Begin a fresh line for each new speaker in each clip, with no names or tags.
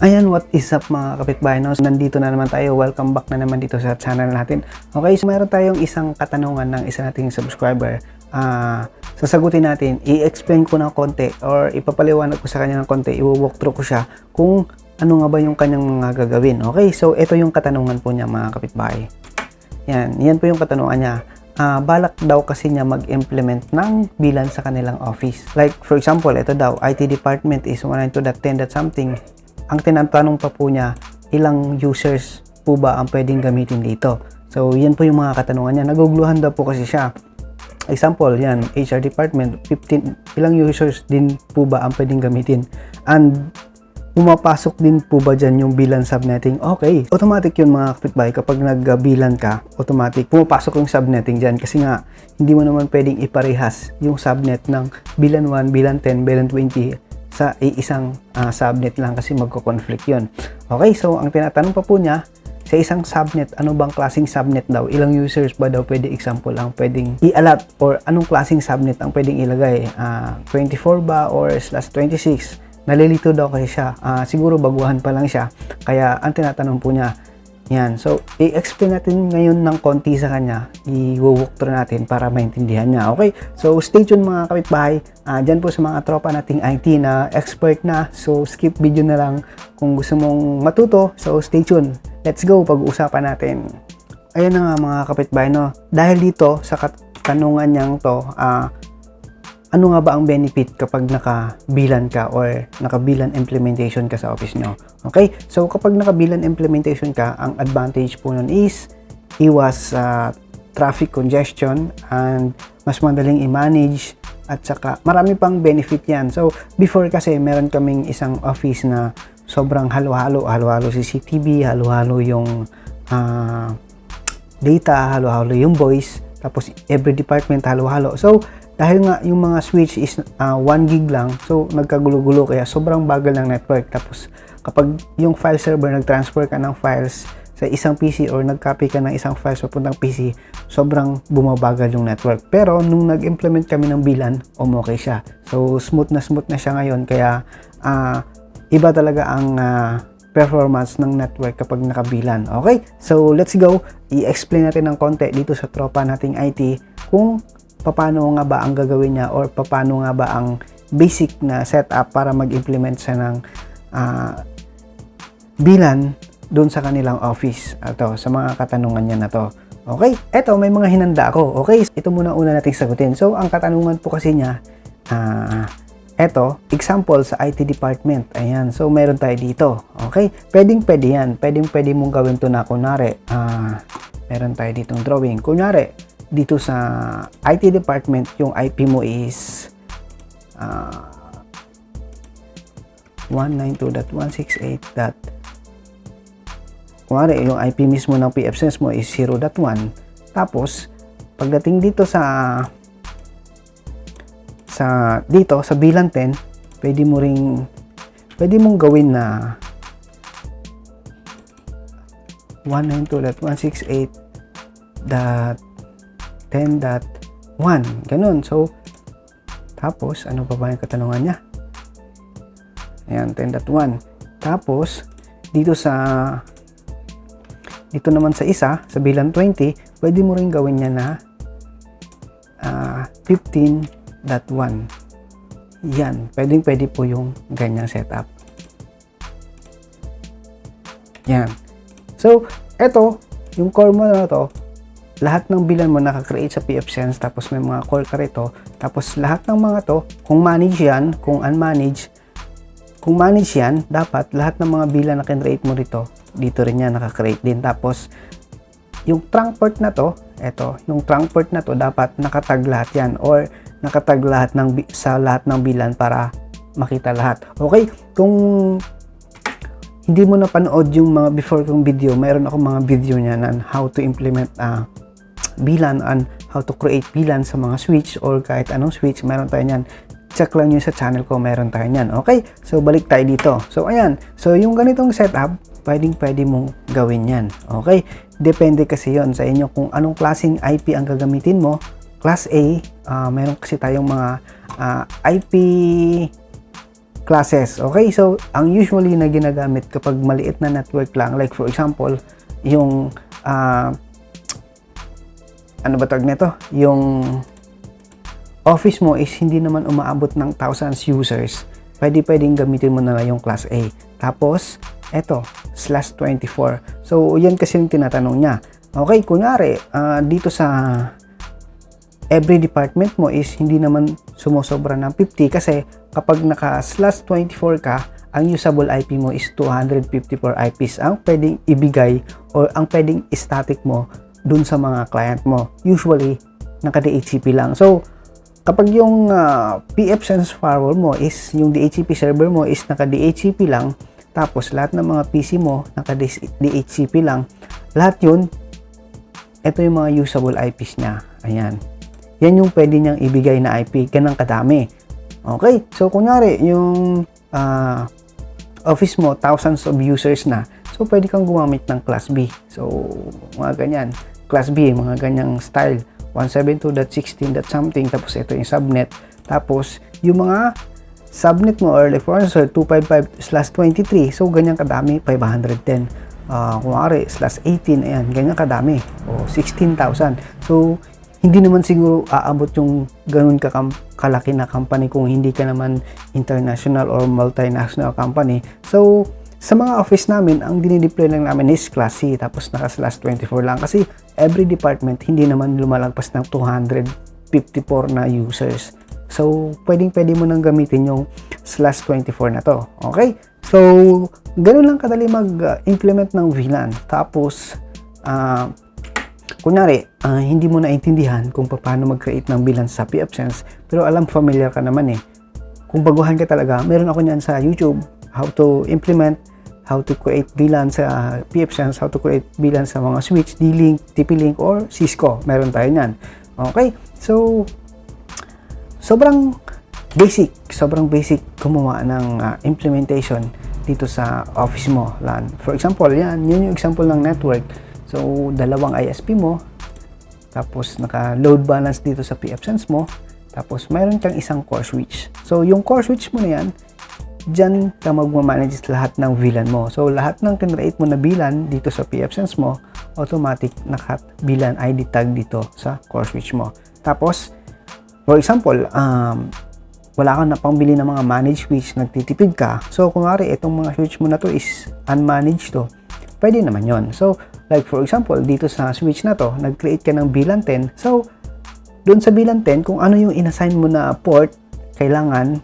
Ayan, what is up mga kapitbahay? No? Nandito na naman tayo. Welcome back na naman dito sa channel natin. Okay, so mayroon tayong isang katanungan ng isa nating subscriber. Ah, sasagutin natin, i-explain ko ng konti or ipapaliwanag ko sa kanya ng konti, i-walk through ko siya kung ano nga ba yung kanyang mga gagawin. Okay, so ito yung katanungan po niya mga kapitbahay. Yan, yan po yung katanungan niya. Ah, balak daw kasi niya mag-implement ng bilan sa kanilang office. Like, for example, ito daw, IT department is 192.10 something. Ang tinatanong pa po niya, ilang users po ba ang pwedeng gamitin dito? So, yan po yung mga katanungan niya. Naguguluhan daw po kasi siya. Example, yan, HR department, 15, ilang users din po ba ang pwedeng gamitin? And pumapasok din po ba dyan yung bilan subnetting? Okay. Automatic yun mga kapitbahay. Kapag nagbilan ka, automatic pumapasok yung subnetting dyan. Kasi nga, hindi mo naman pwedeng iparehas yung subnet ng bilan 1, bilan 10, bilan 20 sa iisang ah, subnet lang kasi magko-conflict yun. Okay, so ang tinatanong pa po niya, sa isang subnet, ano bang klaseng subnet daw? Ilang users ba daw pwede example ang pwedeng i-allot or anong klaseng subnet ang pwedeng ilagay? Ah, 24 ba or slash 26? Nalilito daw kasi siya. Ah, siguro baguhan pa lang siya. Kaya ang tinatanong po niya, yan. So, i-explain natin ngayon ng konti sa kanya. I-walk through natin para maintindihan niya. Okay? So, stay tuned mga kapitbahay. Uh, Diyan po sa mga tropa nating IT na expert na. So, skip video na lang kung gusto mong matuto. So, stay tuned. Let's go. Pag-uusapan natin. Ayan na nga mga kapitbahay, no? Dahil dito, sa katanungan niyang to, ah, ano nga ba ang benefit kapag nakabilan ka or nakabilan implementation ka sa office nyo? Okay? So, kapag nakabilan implementation ka, ang advantage po nun is iwas sa traffic congestion and mas madaling i-manage at saka marami pang benefit yan. So, before kasi meron kaming isang office na sobrang halo-halo. Halo-halo CCTV, halo-halo yung ah, data, halo-halo yung voice, tapos every department halo-halo. So, dahil nga yung mga switch is 1 gig lang, so nagkagulo-gulo kaya sobrang bagal ng network. Tapos kapag yung file server nag-transfer ka ng files sa isang PC or nag-copy ka ng isang files papuntang PC, sobrang bumabagal yung network. Pero nung nag-implement kami ng bilan, umokay siya. So smooth na smooth na siya ngayon kaya ah, iba talaga ang ah, performance ng network kapag nakabilan. Okay? So, let's go. I-explain natin ng konti dito sa tropa nating IT kung paano nga ba ang gagawin niya or paano nga ba ang basic na setup para mag-implement siya ng ah, bilan doon sa kanilang office ato sa mga katanungan niya na to. Okay? Eto, may mga hinanda ako. Okay? Ito muna una nating sagutin. So, ang katanungan po kasi niya, ah, eto, example sa IT department. Ayan. So, meron tayo dito. Okay? Pwedeng pwede yan. Pwedeng pwede mong gawin to na kunwari, ah, meron tayo ditong drawing. Kunwari, dito sa IT department, yung IP mo is ah, 192.168. Kunwari, yung IP mismo ng PFSense mo is 0.1. Tapos, pagdating dito sa sa dito sa bilang 10, pwede mo ring pwede mong gawin na 192.168.10.1 ganun. So, tapos, ano pa ba yung katanungan niya? Ayan, 10.1. Tapos, dito sa dito naman sa isa, sa bilang 20, pwede mo rin gawin niya na ah, 15.1. Yan, pwedeng pwede po yung ganyang setup. Yan. So, eto, yung core mo na to, lahat ng bilan mo nakakreate sa PFSense, tapos may mga core ka rito, tapos lahat ng mga to, kung manage yan, kung unmanage, kung manage yan, dapat lahat ng mga bilan na kinreate mo rito, dito rin yan nakakreate din. Tapos, yung trunk port na to, eto, yung trunk port na to, dapat nakatag lahat yan or nakatag lahat ng, sa lahat ng bilan para makita lahat. Okay? Kung hindi mo napanood yung mga before kong video, mayroon akong mga video niyan on how to implement uh, bilan and how to create bilan sa mga switch or kahit anong switch, meron tayo niyan. Check lang yun sa channel ko, meron tayo niyan. Okay? So, balik tayo dito. So, ayan. So, yung ganitong setup, pwedeng pwede mong gawin yan. Okay? Depende kasi yon sa inyo kung anong klaseng IP ang gagamitin mo. Class A, ah, meron kasi tayong mga ah, IP classes. Okay, so ang usually na ginagamit kapag maliit na network lang, like for example, yung ah, ano ba tawag nito? Yung office mo is hindi naman umaabot ng thousands users, pwede pwedeng gamitin mo na lang yung class A. Tapos, eto, slash 24. So, yan kasi yung tinatanong niya. Okay, kunyari, ah, dito sa every department mo is hindi naman sumusobra ng 50 kasi kapag naka slash 24 ka, ang usable IP mo is 254 IPs ang pwedeng ibigay or ang pwedeng static mo dun sa mga client mo. Usually, naka DHCP lang. So, kapag yung ah, PF Sense firewall mo is yung DHCP server mo is naka DHCP lang, tapos lahat ng mga PC mo naka DHCP lang, lahat yun, ito yung mga usable IPs niya. Ayan. Yan yung pwede niyang ibigay na IP, ganang kadami. Okay, so kunyari, yung ah, office mo, thousands of users na. So, pwede kang gumamit ng Class B. So, mga ganyan. Class B, mga ganyang style. 172.16. something. Tapos, ito yung subnet. Tapos, yung mga subnet mo or referencer 255/23. So, ganyan kadami. 510. Uh, kumari, slash 18. Ayan, ganyan kadami. O, 16,000. So, hindi naman siguro aabot yung ganun kakam- kalaki na company kung hindi ka naman international or multinational company. So, sa mga office namin, ang dinideploy lang namin is Class C, tapos naka slash 24 lang. Kasi every department, hindi naman lumalagpas ng 254 na users. So, pwedeng pwede mo nang gamitin yung slash 24 na to. Okay? So, ganun lang kadali mag-implement ng VLAN. Tapos, ah, Kunyari, ah, hindi mo naintindihan kung paano mag-create ng VLAN sa pfSense, pero alam familiar ka naman eh. Kung baguhan ka talaga, meron ako niyan sa YouTube, how to implement, how to create VLAN sa pfSense, how to create VLAN sa mga switch, D-Link, TP-Link, or Cisco. Meron tayo niyan. Okay? So, sobrang basic, sobrang basic gumawa ng ah, implementation dito sa office mo LAN. For example, yan, yun yung example ng network. So, dalawang ISP mo, tapos naka-load balance dito sa pfSense mo, tapos mayroon kang isang core switch. So, yung core switch mo na yan, dyan ka magmamanage lahat ng VLAN mo. So, lahat ng kinreate mo na VLAN dito sa pfSense mo, automatic naka VLAN ID tag dito sa core switch mo. Tapos, for example, um, wala kang napambili ng mga managed switch, nagtitipid ka. So, nga itong mga switch mo na to is unmanaged to, pwede naman yon. So, like for example, dito sa switch na to, nag-create ka ng VLAN 10. So, doon sa VLAN 10, kung ano yung inassign mo na port, kailangan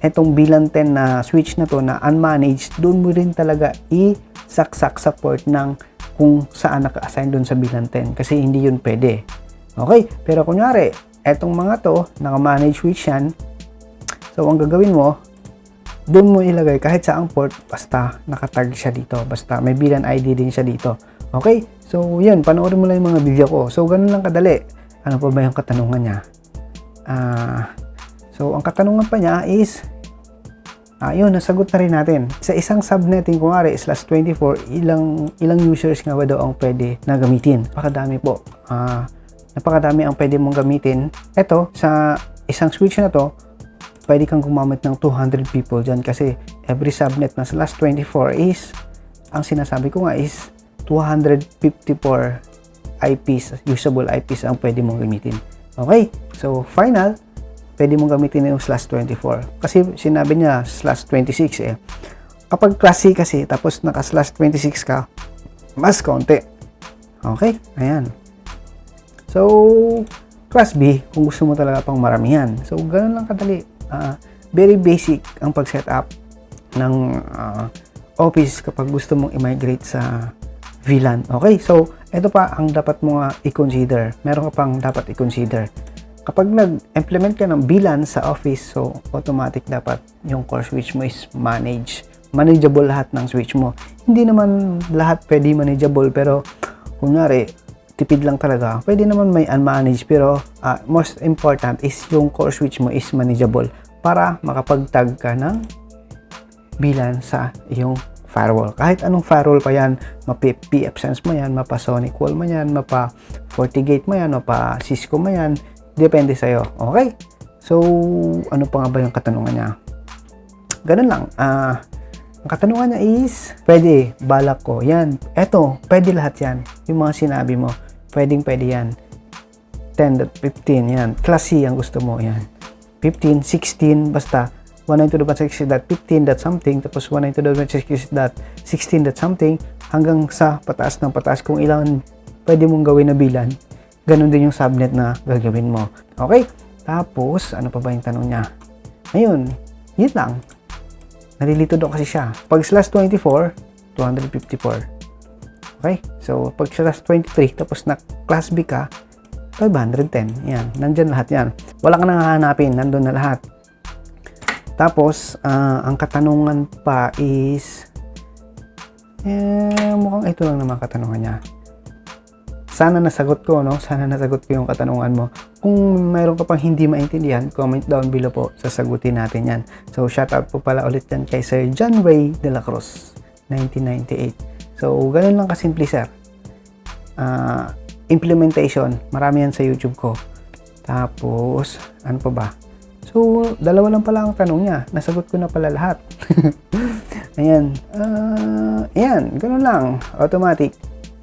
etong VLAN 10 na switch na to na unmanaged, doon mo rin talaga i-saksak sa port ng kung saan naka-assign doon sa VLAN 10 kasi hindi yun pwede. Okay, pero kunyari, etong mga to, naka-manage switch yan, so ang gagawin mo, doon mo ilagay kahit sa ang port basta nakatag siya dito basta may VLAN ID din siya dito. Okay so yun panoorin mo lang yung mga video ko. So ganun lang kadali. Ano pa ba yung katanungan niya? Ah uh, so ang katanungan pa niya is Ah, nasagot na rin natin. Sa isang subnetting, kung nga slash 24, ilang, ilang users nga ba daw ang pwede na gamitin? Napakadami po. Ah, napakadami ang pwede mong gamitin. Ito, sa isang switch na to, pwede kang gumamit ng 200 people dyan kasi every subnet na sa last 24 is ang sinasabi ko nga is 254 IPs, usable IPs ang pwede mong gamitin. Okay, so final, pwede mong gamitin yung slash 24. Kasi sinabi niya slash 26 eh. Kapag class C kasi, tapos naka slash 26 ka, mas konti. Okay, ayan. So, class B, kung gusto mo talaga pang maramihan. So, ganun lang kadali uh, very basic ang pag-set up ng uh, office kapag gusto mong i-migrate sa VLAN. Okay, so ito pa ang dapat mo nga i-consider. Meron ka pang dapat i-consider. Kapag nag-implement ka ng VLAN sa office, so automatic dapat yung core switch mo is manage. Manageable lahat ng switch mo. Hindi naman lahat pwede manageable, pero kunyari, tipid lang talaga, pwede naman may unmanaged pero uh, most important is yung core switch mo is manageable para makapag-tag ka ng bilan sa iyong firewall. Kahit anong firewall pa yan, mapa-PFSense mo yan, mapa-Sonic Wall mo yan, mapa-FortiGate mo yan, mapa-Cisco mo yan, depende sa'yo. Okay? So, ano pa nga ba yung katanungan niya? ganun lang. Ah, ang katanungan niya is, pwede, balak ko. Yan. Eto, pwede lahat yan. Yung mga sinabi mo, pwedeng pwede yan. 10.15, yan. Class ang gusto mo, yan. 15, 16, basta 192 dot 6 dot 15 dot something, tapos 192 dot 6 dot 16 dot something, hanggang sa pataas ng pataas kung ilan pwede mong gawin na bilan. Ganon din yung subnet na gagawin mo. Okay? Tapos, ano pa ba yung tanong niya? Ayun, yun lang. Nalilito daw kasi siya. Pag slash 24, 254. Okay? So, pag slash 23, tapos na class B ka, 510. Yan. Nandyan lahat yan. Wala ka nang hahanapin. Nandun na lahat. Tapos, ah, ang katanungan pa is, eh, mukhang ito lang naman katanungan niya. Sana nasagot ko, no? Sana nasagot ko yung katanungan mo. Kung mayroon ka pang hindi maintindihan, comment down below po. Sasagutin natin yan. So, shoutout po pala ulit yan kay Sir John Ray de la Cruz, 1998. So, ganun lang kasimple, sir. Ah, implementation, marami yan sa YouTube ko. Tapos, ano pa ba? So, dalawa lang pala ang tanong niya. Nasagot ko na pala lahat. ayan. Ah, ayan, ganun lang. Automatic.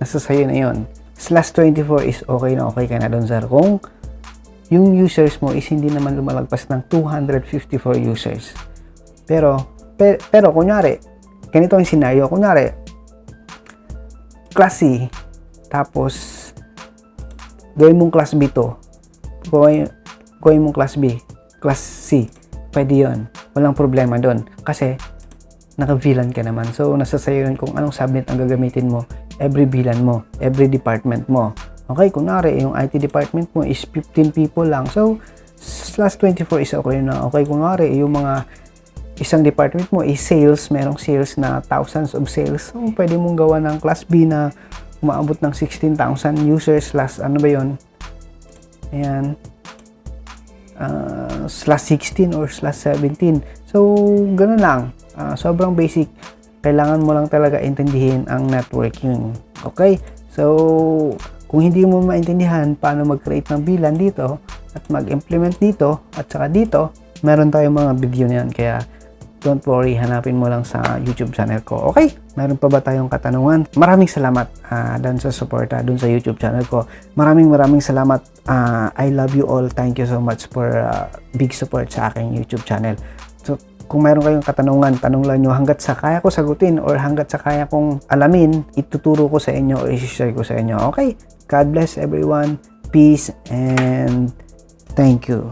Nasa sayo na yon. Slash 24 is okay na okay ka na doon, sir. Kung yung users mo is hindi naman lumalagpas ng 254 users. Pero, pe- pero kunyari, ganito yung scenario. Kunyari, class C, tapos, gawin mong class B to. Gawin, gawin mong class B, class C. Pwede yon Walang problema doon. Kasi, naka-VLAN ka naman. So, nasa sayo yun kung anong subnet ang gagamitin mo. Every VLAN mo, every department mo. Okay, kunwari, yung IT department mo is 15 people lang. So, slash 24 is okay na. Okay, kunwari, yung mga isang department mo is sales, merong sales na thousands of sales. So, pwede mong gawa ng class B na umaabot ng 16,000 users slash ano ba yon Ayan. Uh, slash 16 or slash 17. So, ganun lang. Ah, sobrang basic. Kailangan mo lang talaga intindihin ang networking. Okay? So, kung hindi mo maintindihan paano mag-create ng bilan dito at mag-implement dito at saka dito, meron tayong mga video niyan. Kaya, don't worry, hanapin mo lang sa YouTube channel ko. Okay? Meron pa ba tayong katanungan? Maraming salamat uh, doon sa suporta doon sa YouTube channel ko. Maraming maraming salamat. Ah, I love you all. Thank you so much for ah, big support sa aking YouTube channel. Kung mayroon kayong katanungan, tanong lang nyo hanggat sa kaya ko sagutin or hanggat sa kaya kong alamin, ituturo ko sa inyo or isi-share ko sa inyo. Okay? God bless everyone. Peace and thank you.